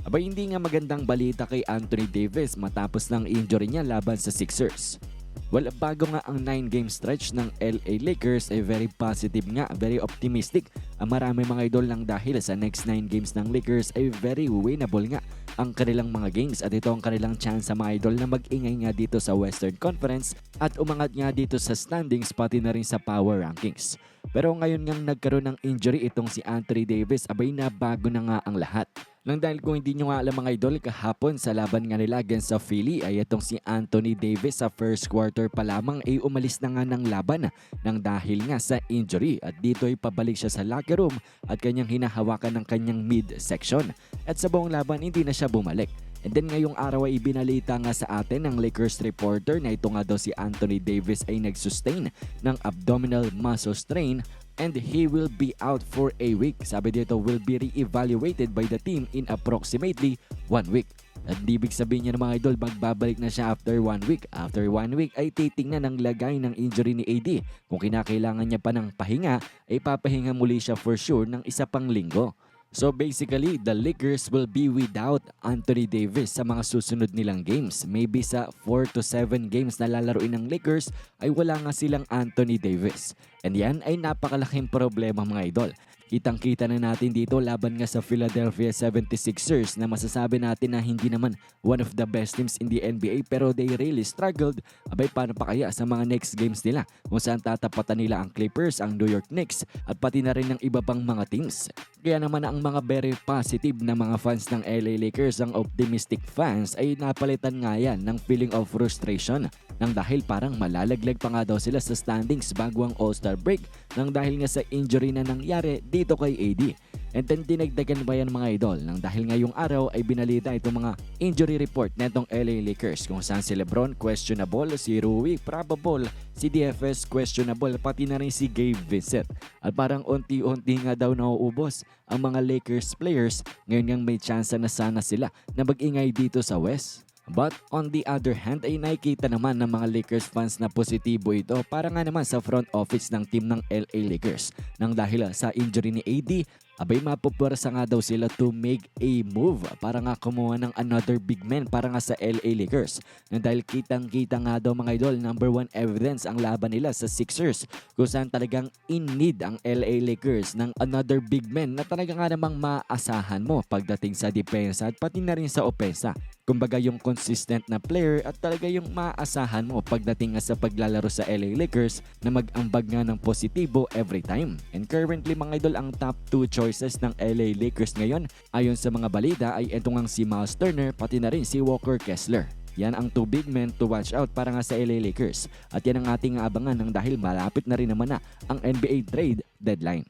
Aba hindi nga magandang balita kay Anthony Davis matapos ng injury niya laban sa Sixers. Well, bago nga ang 9-game stretch ng LA Lakers ay very positive nga, very optimistic. Ang marami mga idol lang dahil sa next 9 games ng Lakers ay very winnable nga ang kanilang mga games at ito ang kanilang chance sa mga idol na mag-ingay nga dito sa Western Conference at umangat nga dito sa standings pati na rin sa power rankings. Pero ngayon ngang nagkaroon ng injury itong si Anthony Davis, abay na bago na nga ang lahat. Nang dahil kung hindi nyo nga alam mga idol, kahapon sa laban nga nila against sa Philly ay itong si Anthony Davis sa first quarter pa lamang ay umalis na nga ng laban nang dahil nga sa injury at dito ay pabalik siya sa locker room at kanyang hinahawakan ng kanyang mid-section. At sa buong laban hindi na siya bumalik. And then ngayong araw ay ibinalita nga sa atin ng Lakers reporter na ito nga daw si Anthony Davis ay nag-sustain ng abdominal muscle strain and he will be out for a week. Sabi dito will be re-evaluated by the team in approximately one week. At ibig sabihin niya ng mga idol, magbabalik na siya after one week. After one week ay titingnan ang lagay ng injury ni AD. Kung kinakailangan niya pa ng pahinga, ay papahinga muli siya for sure ng isa pang linggo. So basically, the Lakers will be without Anthony Davis sa mga susunod nilang games. Maybe sa 4 to 7 games na lalaroin ng Lakers ay wala nga silang Anthony Davis. And yan ay napakalaking problema mga idol. Kitang-kita na natin dito laban nga sa Philadelphia 76ers na masasabi natin na hindi naman one of the best teams in the NBA pero they really struggled. Abay paano pa kaya sa mga next games nila kung saan tatapatan nila ang Clippers, ang New York Knicks at pati na rin ng iba pang mga teams. Kaya naman ang mga very positive na mga fans ng LA Lakers, ang optimistic fans ay napalitan nga yan ng feeling of frustration nang dahil parang malalaglag pa nga daw sila sa standings bago ang All-Star break nang dahil nga sa injury na nangyari dito kay AD. And then dinagdagan ba yan mga idol nang dahil ngayong araw ay binalita itong mga injury report netong LA Lakers kung saan si Lebron questionable, si Rui probable, si DFS questionable, pati na rin si Gabe Vincent. At parang unti-unti nga daw nauubos ang mga Lakers players ngayon ngang may chance na sana sila na mag-ingay dito sa West. But on the other hand ay nakikita naman ng mga Lakers fans na positibo ito para nga naman sa front office ng team ng LA Lakers. Nang dahil sa injury ni AD, abay mapupwersa nga daw sila to make a move para nga kumuha ng another big man para nga sa LA Lakers. Nang dahil kitang-kita nga daw mga idol, number one evidence ang laban nila sa Sixers kung saan talagang in need ang LA Lakers ng another big man na talaga nga namang maasahan mo pagdating sa depensa at pati na rin sa opensa. Kumbaga yung consistent na player at talaga yung maasahan mo pagdating nga sa paglalaro sa LA Lakers na mag-ambag nga ng positibo every time. And currently mga idol ang top 2 choices ng LA Lakers ngayon ayon sa mga balita ay ito ngang si Miles Turner pati na rin si Walker Kessler. Yan ang two big men to watch out para nga sa LA Lakers. At yan ang ating abangan ng dahil malapit na rin naman na ang NBA trade deadline.